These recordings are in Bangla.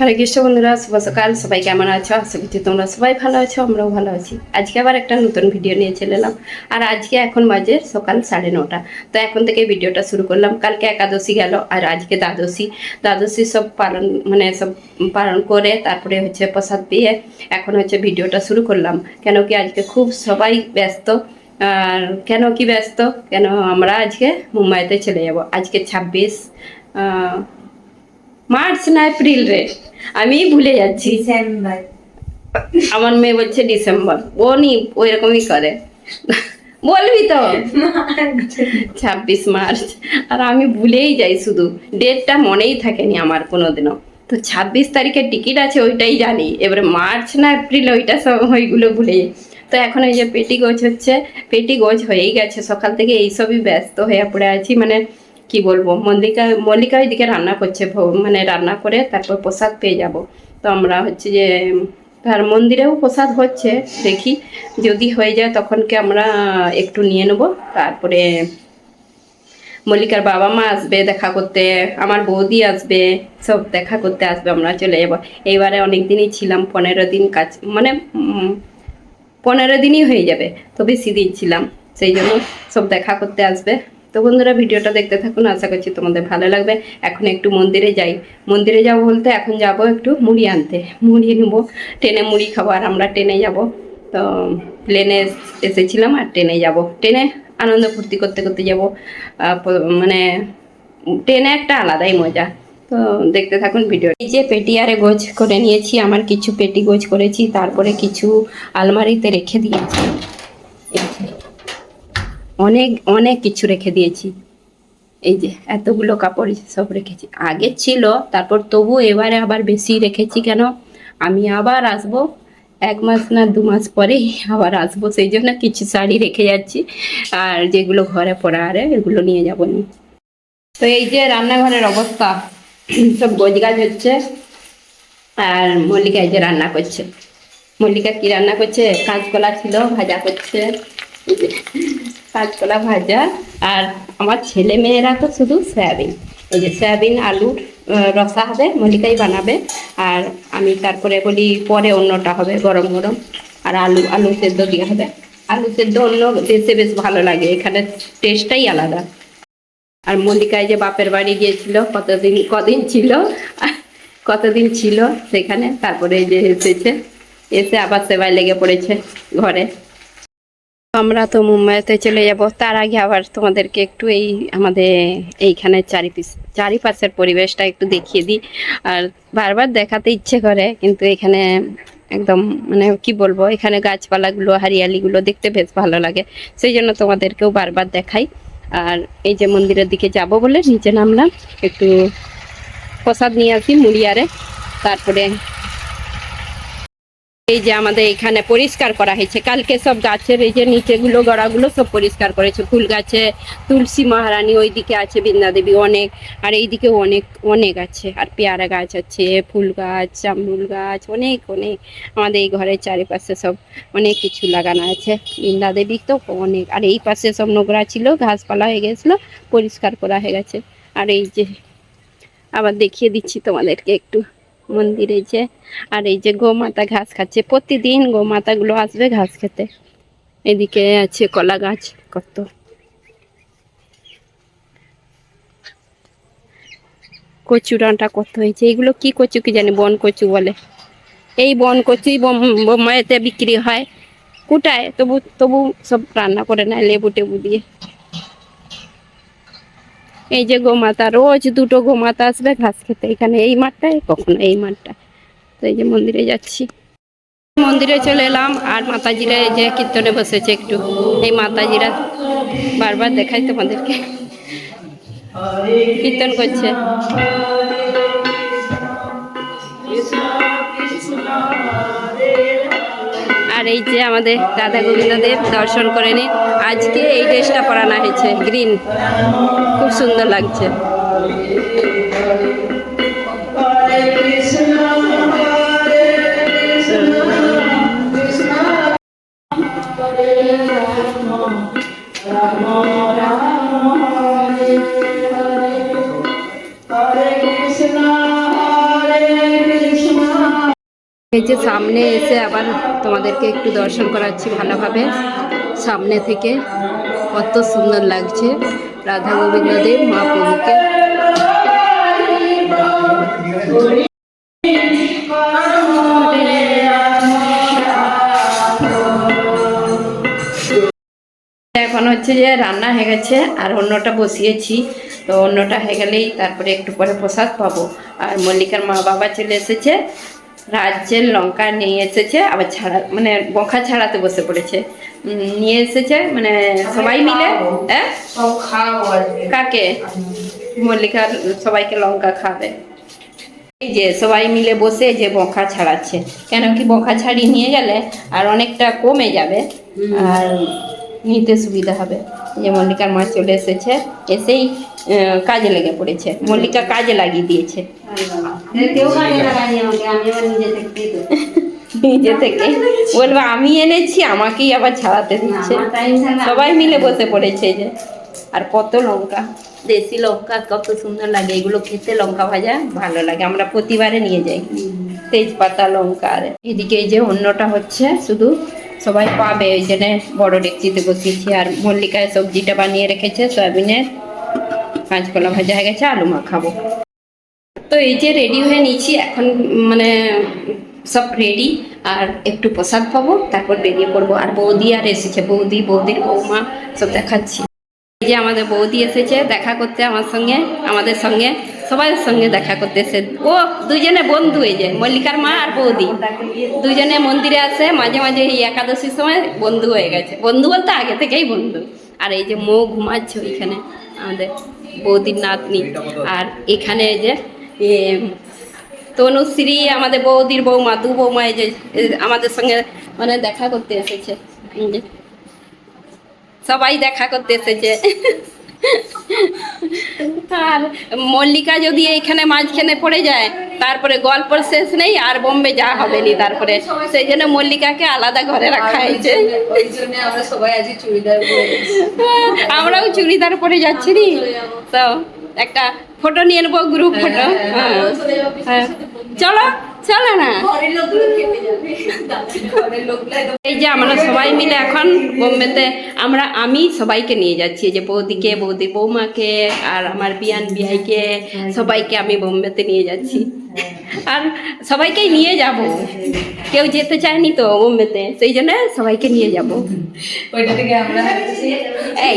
হরে কৃষ্ণ বন্ধুরা, শুভ সকাল। সবাই কেমন আছো? আশা করছি তোমরা সবাই ভালো আছো, আমরাও ভালো আছি। আজকে আবার একটা নতুন ভিডিও নিয়ে চলে এলাম। আর আজকে এখন বাজে সকাল সাড়ে নটা। তো এখন থেকে ভিডিওটা শুরু করলাম। কালকে একাদশী গেল, আর আজকে দ্বাদশী। দ্বাদশী সব পালন মানে সব পালন করে, তারপরে হচ্ছে প্রসাদ পেয়ে এখন হচ্ছে ভিডিওটা শুরু করলাম। কেন কি আজকে খুব সবাই ব্যস্ত। আর কেন কি ব্যস্ত? কেন আমরা আজকে মুম্বাইতে চলে যাব। আজকে ছাব্বিশ মার্চ না এপ্রিল রে? আমি ভুলে যাচ্ছি। ডিসেম্বর। আমার মেয়ে বলছে ডিসেম্বর। ও নি ওই রকমই করে। বলবি তো? ছাব্বিশ মার্চ। আর আমি ভুলেই যাই শুধু। ডেটটা মনেই থাকেনি আমার কোনোদিনও। তো ছাব্বিশ তারিখের টিকিট আছে ওইটাই জানি। এবারে মার্চ না এপ্রিল ওইটা সব ওইগুলো ভুলে যাই তো এখন এই যে পেটি গোছ হচ্ছে পেটি গোছ হয়েই গেছে। সকাল থেকে এইসবই ব্যস্ত হয়ে পড়ে আছি। মানে কি বলব, মল্লিকা মল্লিকা ওইদিকে রান্না করছে মানে রান্না করে তারপর প্রসাদ পেয়ে যাব। তো আমরা হচ্ছে যে, তার মন্দিরেও প্রসাদ হচ্ছে, দেখি। যদি হয়ে যায় তখনকে আমরা একটু নিয়ে নেব। তারপরে মল্লিকার বাবা মা আসবে দেখা করতে, আমার বৌদি আসবে, সব দেখা করতে আসবে, আমরা চলে যাব। এইবারে অনেক দিনই ছিলাম, পনেরো দিন কাজ মানে পনেরো দিনই হয়ে যাবে, তো বেশি দিন ছিলাম। সেই জন্য সব দেখা করতে আসবে। তো বন্ধুরা, ভিডিওটা দেখতে থাকুন, আশা করছি তোমাদের ভালো লাগবে। এখন একটু মন্দিরে যাই। মন্দিরে যাব বলতে এখন যাব একটু মুড়ি আনতে। মুড়ি নেব, ট্রেনে মুড়ি খাব, আর আমরা ট্রেনে যাব। তো প্লেনে এসেছিলাম আর ট্রেনে যাব। ট্রেনে আনন্দ ফুর্তি করতে করতে যাব। মানে ট্রেনে একটা আলাদাই মজা। তো দেখতে থাকুন ভিডিও। এই যে পেটিয়ারে গোছ করে নিয়েছি, আমার কিছু পেটি গোছ করেছি, তারপরে কিছু আলমারিতে রেখে দিয়েছি। অনেক অনেক কিছু রেখে দিয়েছি। এই যে এতগুলো কাপড় সব রেখেছি। আগে ছিল, তারপর তবু এবারে আবার বেশি রেখেছি কেন? আমি আবার আসব, এক মাস না দু মাস পরেই আবার আসব। সেই জন্য কিছু শাড়ি রেখে যাচ্ছি। আর যেগুলো ঘরে পরা আরে এগুলো নিয়ে যাব নি। তো এই যে রান্নাঘরের অবস্থা, সব গোজগাজ হচ্ছে। আর মল্লিকা এই যে রান্না করছে। মল্লিকা কি রান্না করছে? কাঁচকলা ছিল, ভাজা করছে। কাঁচকলা ভাজা আর আমার ছেলে মেয়েরা তো শুধু সয়াবিন। এই যে সয়াবিন আলুর রসা হবে, মল্লিকাই বানাবে। আর আমি তারপরে বলি পরে অন্যটা হবে, গরম গরম। আর আলু আলু সেদ্ধ দিয়ে হবে। আলু সেদ্ধ অন্য দেশে বেশ ভালো লাগে, এখানে টেস্টটাই আলাদা। আর মল্লিকায় যে বাপের বাড়ি গিয়েছিল, কতদিন, কদিন ছিল? কতদিন ছিল সেখানে? তারপরে যে এসেছে, এসে আবার সেবায় লেগে পড়েছে ঘরে। আমরা তো মুম্বাইতে চলে যাব, তার আগে আবার তোমাদেরকে একটু এই আমাদের এইখানে চারিপিস চারিপাশের পরিবেশটা একটু দেখিয়ে দিই। আর বারবার দেখাতে ইচ্ছে করে, কিন্তু এখানে একদম মানে কি বলব, এখানে গাছপালাগুলো, হারিয়ালিগুলো দেখতে বেশ ভালো লাগে। সেই জন্য তোমাদেরকেও বারবার দেখাই। আর এই যে মন্দিরের দিকে যাব বলে নিচে নামলাম, একটু প্রসাদ নিয়ে আসি মুড়িয়ারে, তারপরে এই যে আমাদের এখানে পরিষ্কার করা হয়েছে। কালকে সব গাছের এই যে নিচেগুলো, গড়াগুলো সব পরিষ্কার করেছে। ফুল গাছে, তুলসী মহারানী ওইদিকে আছে বৃন্দা দেবী অনেক, আর এইদিকেও অনেক অনেক আছে। আর পেয়ারা গাছ আছে, ফুল গাছ, জামরুল গাছ, অনেক অনেক। আমাদের এই ঘরের চারিপাশে সব অনেক কিছু লাগানো আছে। বৃন্দা দেবী তো অনেক। আর এই পাশে সব নোংরা ছিল, ঘাসপালা হয়ে গেছিল, পরিষ্কার করা হয়ে গেছে। আর এই যে, আবার দেখিয়ে দিচ্ছি তোমাদেরকে একটু। মন্দিরে যে, আর এই যে গোমাতা ঘাস খাচ্ছে, প্রতিদিন গোমাতাগুলো আসবে ঘাস খেতে। এদিকে আছে কলা গাছ, কত। কচু ডাঁটা কত হয়েছে, এগুলো কি কচু কি জানি, বন কচু বলে। এই বন কচুই বোম- বোম্বাইতে বিক্রি হয়। কুটায়, তবু তবু সব রান্না করে নেয় লেবু টেবু দিয়ে। এই যে গোমাতা, রোজ দুটো গোমাতা আসবে ঘাস খেতে। এখানে এই মাঠটায়, কখনো এই মাঠটা তো এই যে মন্দিরে যাচ্ছি। মন্দিরে চলে এলাম, আর মাতাজিরা এই যে কীর্তনে বসেছে একটু। এই মাতাজিরা বারবার দেখাই তোমাদেরকে। কীর্তন করছে। আর এই যে আমাদের রাধা গোবিন্দদেব দর্শন করে নিন আজকে এই ড্রেসটা পরানো হয়েছে গ্রিন খুব সুন্দর লাগছে Hare এই যে সামনে এসে আবার তোমাদেরকে একটু দর্শন করাচ্ছি ভালোভাবে। সামনে থেকে কত সুন্দর লাগছে। রাধা গোবিন্দদেব মহাপ্রভুকে এখন হচ্ছে যে রান্না হয়ে গেছে, আর অন্যটা বসিয়েছি। তো অন্যটা হয়ে গেলেই তারপরে একটু পরে প্রসাদ পাবো। আর মল্লিকার মা বাবা চলে এসেছে। রাজ্যের লঙ্কা নিয়ে এসেছে আবার ছাড়া মানে বখা ছাড়াতে বসে পড়েছে। নিয়ে এসেছে মানে সবাই মিলে হ্যাঁ? কাকে? মল্লিকার সবাইকে লঙ্কা খাবে। এই যে সবাই মিলে বসে যে বখা ছাড়াচ্ছে। কেন কি বখা ছাড়িয়ে নিয়ে গেলে আর অনেকটা কমে যাবে আর নিতে সুবিধা হবে। যে মল্লিকার মা চলে এসেছে এসেই কাজে লেগে পড়েছে। মল্লিকা কাজে লাগিয়ে দিয়েছে। নিজে থেকে। বলব আমি এনেছি আমাকেই আবার ছাড়াতে দিচ্ছে। সবাই মিলে বসে পড়েছে যে। আর কত লঙ্কা। দেশি লঙ্কা কত সুন্দর লাগে। এগুলো খেতে লঙ্কা ভাজা ভালো লাগে। আমরা প্রতিবারে নিয়ে যাই। তেজপাতা লঙ্কা আর এদিকে এই যে অন্যটা হচ্ছে শুধু সবাই পাবে, ওই জন্য বড় ডেকচিতে বসিয়েছি আর মল্লিকায় সবজিটা বানিয়ে রেখেছে সয়াবিনের কাঁচকলা ভাজা হয়ে গেছে, আলু মাখাবো। তো এই যে রেডি হয়ে নিচ্ছি এখন মানে সব রেডি আর একটু প্রসাদ পাবো, তারপর বেরিয়ে পড়ব। আর বৌদি আর এসেছে, বৌদি, বৌদির বৌমা সব দেখাচ্ছি। এই যে আমাদের বৌদি এসেছে, দেখা করতে আমার সঙ্গে, আমাদের সঙ্গে। সবার সঙ্গে দেখা করতে এসে ও দুজনে বন্ধু এই যে, মল্লিকার মা আর বৌদি। দুজনে মন্দিরে আসে মাঝে মাঝে এই একাদশীর সময় বন্ধু হয়ে গেছে। বন্ধু বলতে আগে থেকেই বন্ধু। আর এই যে মৌ ঘুমাচ্ছে ওইখানে, আমাদের বৌদির নাতনি। আর এখানে এই যে তনুশ্রী, আমাদের বৌদির বৌমা, দু বৌমা এই যে আমাদের সঙ্গে মানে দেখা করতে এসেছে। সবাই দেখা করতে এসেছে। আর মল্লিকা যদি এখানে মাঝখানে পড়ে যায় তারপরে গল্প শেষ নেই আর বোম্বে যা হবে নি তারপরে। সেই জন্য মল্লিকাকে আলাদা ঘরে রাখা হয়েছে। আমরাও চুড়িদার পরে যাচ্ছি নি। তো একটা ফটো নিয়ে নেব গ্রুপ ফটো হ্যাঁ হ্যাঁ। চলো চলো না। এই যে আমরা সবাই মিলে এখন বোম্বেতে আমরা আমি সবাইকে নিয়ে যাচ্ছি। যে বৌদিকে বৌদি বৌমাকে আর আমার বিয়ান বিয়াইকে সবাইকে আমি বোম্বেতে নিয়ে যাচ্ছি। আর সবাইকেই নিয়ে যাব। কেউ যেতে চায়নি তো বোম্বেতে সেই জন্য সবাইকে নিয়ে যাব। ওইটা থেকে আমরা এই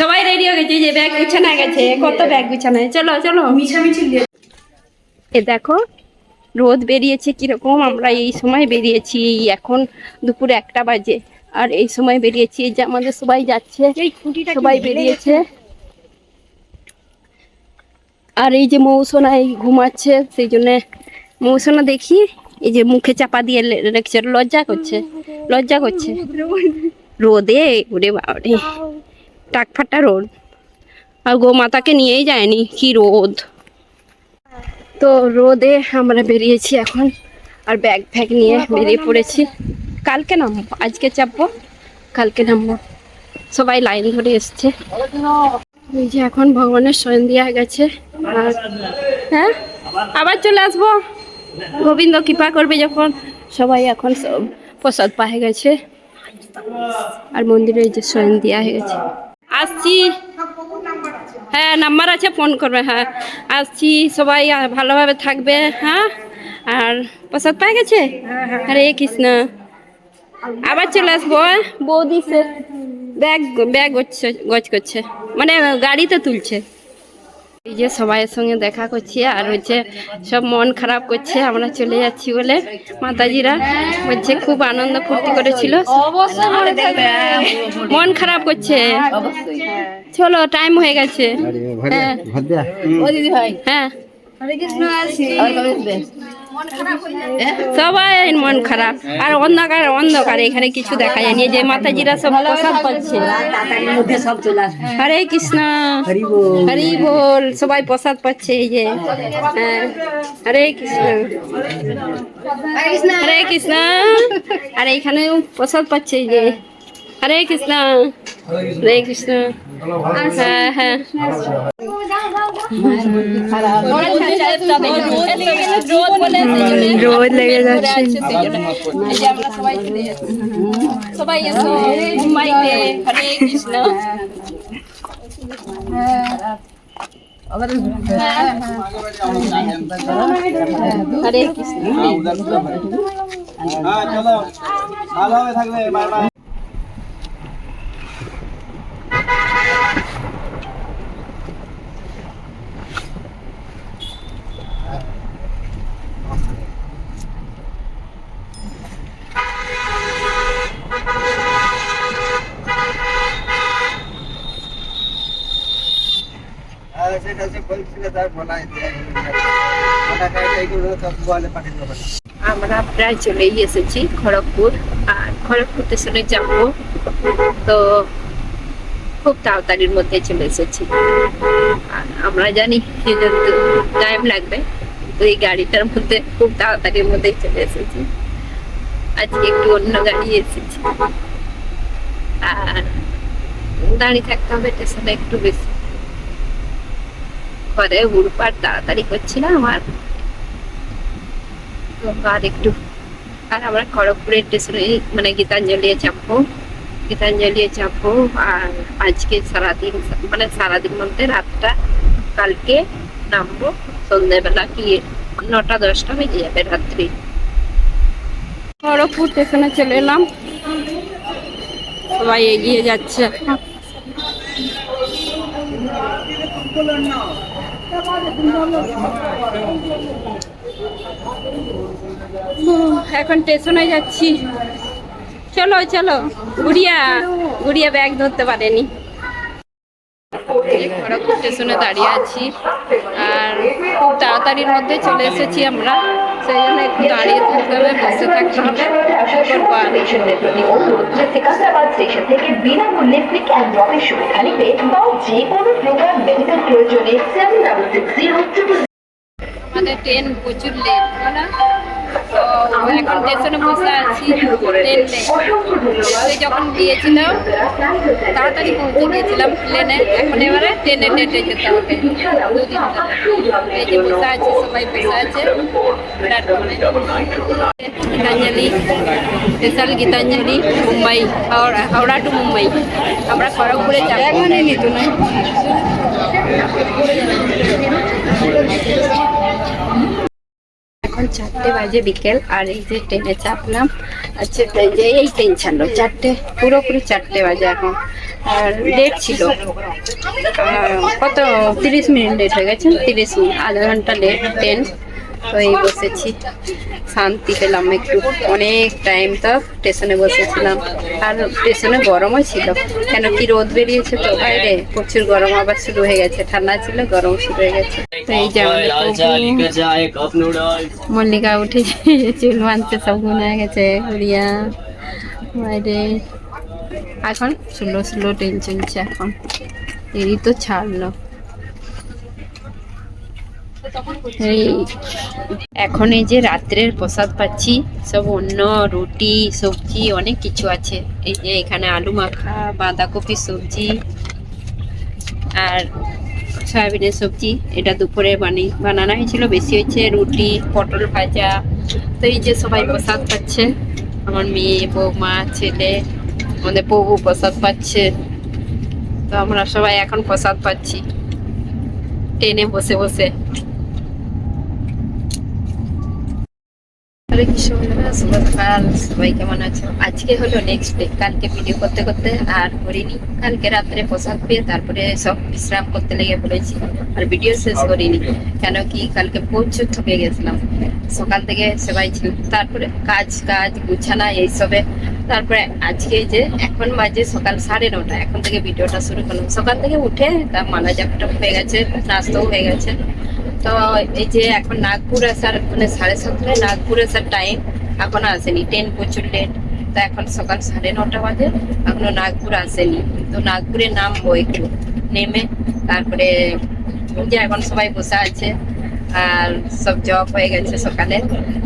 সবাই রেডি হয়ে গেছে যে ব্যাগ গুছানো গেছে কত ব্যাগ গুছানো চলো চলো। মিছামিছি এ দেখো রোদ বেরিয়েছে কীরকম আমরা এই সময় বেরিয়েছি এখন দুপুর একটা বাজে। আর এই সময় বেরিয়েছি যে আমাদের সবাই যাচ্ছে সবাই বেরিয়েছে। আর এই যে মৌসোনা এই ঘুমাচ্ছে সেই জন্যে মৌসোনা দেখি এই যে মুখে চাপা দিয়ে রেখেছে লজ্জা করছে লজ্জা করছে। রোদে ওরে বাবারে টাক ফাটা রোদ। আর গো মাতাকে নিয়েই যায়নি কি রোদ। তো রোদে আমরা বেরিয়েছি এখন, আর ব্যাগ ফ্যাগ নিয়ে বেরিয়ে পড়েছি। কালকে নামবো, আজকে চাপবো, কালকে নামবো। সবাই লাইন ধরে এসছে। এই যে এখন ভগবানের স্বয়ং দেওয়া গেছে। আর হ্যাঁ? আবার চলে আসব। গোবিন্দ কৃপা করবে যখন। সবাই এখন সব প্রসাদ পায়ে গেছে। আর মন্দিরে যে স্বয়ং দেওয়া হয়ে গেছে। আসছি। হ্যাঁ নাম্বার আছে ফোন করবে হ্যাঁ। আসছি সবাই ভালোভাবে থাকবে হ্যাঁ। আর প্রসাদ পাই গেছে? হরে কৃষ্ণ। আবার চলে আসব? বৌদি সে ব্যাগ ব্যাগ হচ্ছে গজ করছে। মানে গাড়িতে তুলছে। এই যে সবাইয়ের সঙ্গে দেখা করছি আর হচ্ছে সব মন খারাপ করছে আমরা চলে যাচ্ছি বলে মাতাজিরা। বলছে খুব আনন্দ ফুর্তি করেছিল। মন খারাপ করছে। চলো টাইম হয়ে গেছে। হ্যাঁ। ও দিদি ভাই। হ্যাঁ। সবাই মন খারাপ। আর অন্ধকার অন্ধকার এখানে কিছু দেখা যায়নি। যে মাতাজিরা সব প্রসাদ পাচ্ছে। হরে কৃষ্ণ। হরি বল। সবাই প্রসাদ পাচ্ছে এই যে। হ্যাঁ। হরে কৃষ্ণ। হরে কৃষ্ণ। হরে কৃষ্ণ। আর এখানেও প্রসাদ পাচ্ছে এই যে। হরে কৃষ্ণ। হরে কৃষ্ণ হ্যাঁ হ্যাঁ রোদ লেগে যাচ্ছে। সবাই এসো মুম্বাইতে হরে কৃষ্ণ হরে কৃষ্ণ চলো ভালোভাবে থাকবে বাই বাই হ্যাঁ সেটা সে বলছিল তার বলা ওটা কাইটাই করে সব বলে পাঠিয়ে দেবো আমরা প্রায় চলেই এসেছি খড়গপুর, আর খড়গপুর স্টেশনে যাব। তো খুব তাড়াতাড়ির মধ্যে চলে এসেছি। আমরা জানি টাইম লাগবে, তো এই গাড়িটার মধ্যে খুব তাড়াতাড়ির মধ্যেই চলে এসেছি। আজকে একটু অন্য গাড়ি এসেছি। আর দাঁড়িয়ে থাকতে হবে, স্টেশনে একটু বেশি। ঘরে উড়পার তাড়াতাড়ি করছিলাম, আর আর একটু। আর আমরা খড়গপুরের স্টেশনে মানে গীতাঞ্জলি চাপবো গীতাঞ্জলি চাপবো আর আজকে সারাদিন মানে সারাদিন বলতে রাতটা কালকে নামবো। সন্ধ্যেবেলা কি নটা দশটা বেজে যাবে রাত্রি। খড়গপুর স্টেশনে চলে এলাম। সবাই এগিয়ে যাচ্ছে। হুম, এখন স্টেশনে যাচ্ছি। চলো চলো, গুড়িয়া গুড়িয়া ব্যাগ ধরতে পারেনি। খড়গপুর স্টেশনে দাঁড়িয়ে আছি। আর খুব তাড়াতাড়ির মধ্যে চলে এসেছি আমরা। সেই জন্য একটু দাঁড়িয়ে থাকতে হবে, বসে থাকতে হবে। আমাদের ট্রেন প্রচুর লেট না? তো এখন স্টেশনে বসে আছি ট্রেন যখন গিয়েছিল, তাড়াতাড়ি পৌঁছে গিয়েছিলাম প্লেনে এখন এবারে ট্রেনে লেটে যেতে হবে। দুদিন। এই যে বসে আছে, সবাই বসে আছে। প্ল্যাটফর্মে গীতাঞ্জলি, স্পেশাল গীতাঞ্জলি, মুম্বাই, হাওড়া হাওড়া টু মুম্বাই। আমরা খড়গপুরে যাব। নিত না। এখন চারটে বাজে বিকেল, আর এই যে ট্রেনে চাপলাম আচ্ছা ট্রেন যে এই ট্রেন ছাড়লো, চারটে, পুরোপুরি চারটে বাজে এখন, আর লেট ছিল। কত, তিরিশ মিনিট লেট হয়ে গেছে, তিরিশ মিনিট, আধা ঘণ্টা লেট ট্রেন তো এই বসেছি। শান্তি পেলাম একটু। অনেক টাইম তো স্টেশনে বসেছিলাম। আর স্টেশনে গরমও ছিল। কেন কি রোদ বেরিয়েছে তো বাইরে। প্রচুর গরম আবার শুরু হয়ে গেছে। ঠান্ডা ছিল গরম শুরু হয়ে গেছে। তো এই যে মল্লিকা উঠে চুল বাঁধতে সব গুণ হয়ে গেছে। উড়িয়া বাইরে। এখন স্লো স্লো ট্রেন চলছে এখন। এরই তো ছাড়লো। এখন এই যে রাত্রের প্রসাদ পাচ্ছি, সব অন্য রুটি, সবজি, অনেক কিছু আছে। এই যে এখানে আলু মাখা, বাঁধাকপি সবজি আর সয়াবিনের সবজি, এটা দুপুরে বানি, বানানো হয়েছিল। বেশি হয়েছে রুটি, পটল ভাজা। তো এই যে সবাই প্রসাদ পাচ্ছে। আমার মেয়ে, বৌমা, ছেলে, আমাদের প্রভু প্রসাদ পাচ্ছে। তো আমরা সবাই এখন প্রসাদ পাচ্ছি। ট্রেনে বসে বসে। হরে কৃষ্ণ সকাল সবাই কেমন আছো? আজকে হলো নেক্সট ডে কালকে ভিডিও করতে করতে আর করিনি। কালকে রাত্রে পোশাক পেয়ে তারপরে সব বিশ্রাম করতে লেগে পড়েছি। আর ভিডিও শেষ করিনি। কেন কি কালকে প্রচুর থকে গেছিলাম। সকাল থেকে সবাই ছিল। তারপরে কাজ কাজ, গুছানা, এইসবে। তারপরে আজকে যে এখন বাজে সকাল সাড়ে নটা। এখন থেকে ভিডিওটা শুরু করলাম। সকাল থেকে উঠে তা মালা জাপটা হয়ে গেছে, নাস্তাও হয়ে গেছে। তো এই যে এখন নাগপুর আসার মানে সাড়ে সাতটায় নাগপুর আসার টাইম এখনও আসেনি ট্রেন প্রচুর লেট তো এখন সকাল সাড়ে নটা বাজে এখনও নাগপুর আসেনি। তো নাগপুরে নামবো একটু নেমে তারপরে যে এখন সবাই বসে আছে আর সব জব হয়ে গেছে সকালে।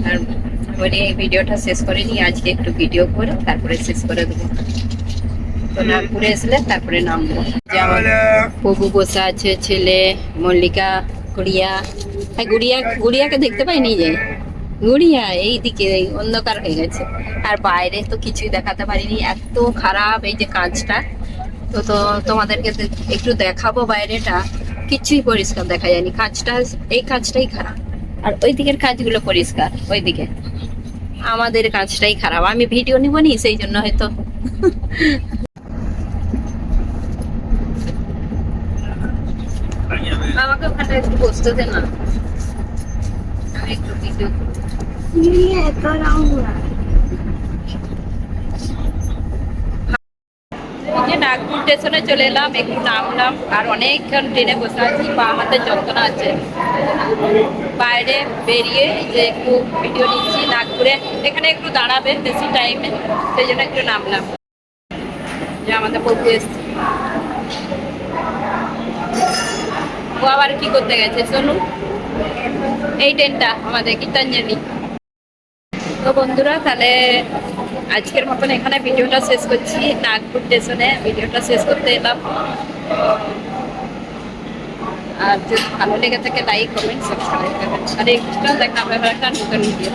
আর বলি এই ভিডিওটা শেষ করে নিই আজকে একটু ভিডিও করে তারপরে শেষ করে দেবো। তো নাগপুরে আসলে তারপরে নামবো। যে আমার প্রভু বসে আছে ছেলে মল্লিকা গুড়িয়া। হ্যাঁ গুড়িয়া, গুড়িয়াকে দেখতে পাইনি যে? গুড়িয়া এইদিকে এই অন্ধকার হয়ে গেছে। আর বাইরে তো কিছুই দেখাতে পারিনি। এত খারাপ এই যে কাঁচটা তো তো তোমাদেরকে একটু দেখাবো বাইরেটা। কিছুই পরিষ্কার দেখা যায়নি। কাঁচটা এই কাঁচটাই খারাপ। আর ওই দিকের কাঁচগুলো পরিষ্কার ওইদিকে আমাদের কাজটাই খারাপ। আমি ভিডিও নিব নি, সেই জন্য হয়তো আমাকে ওখানে একটু বসতে দে না। আমি একটু ভিডিও নাগপুর স্টেশনে চলে এলাম, একটু নামলাম, আর অনেকক্ষণ ট্রেনে বসে আছি, পা হাতে যন্ত্রণা আছে। বাইরে বেরিয়ে যে একটু ভিডিও নিচ্ছি নাগপুরে, এখানে একটু দাঁড়াবে বেশি টাইমে সেই জন্য একটু নামলাম। যে আমাদের প্রভু এসছে। আবার কি করতে গেছে? শোনো। এই ট্রেনটা আমাদের গীতাঞ্জলি। তো বন্ধুরা, তাহলে আজকের মতন এখানে ভিডিওটা শেষ করছি। নাগপুর স্টেশনে ভিডিওটা শেষ করতে এলাম। আর যদি ভালো লেগে থাকে লাইক কমেন্ট সাবস্ক্রাইব করবেন। আর একটা দেখা হবে একটা নতুন ভিডিও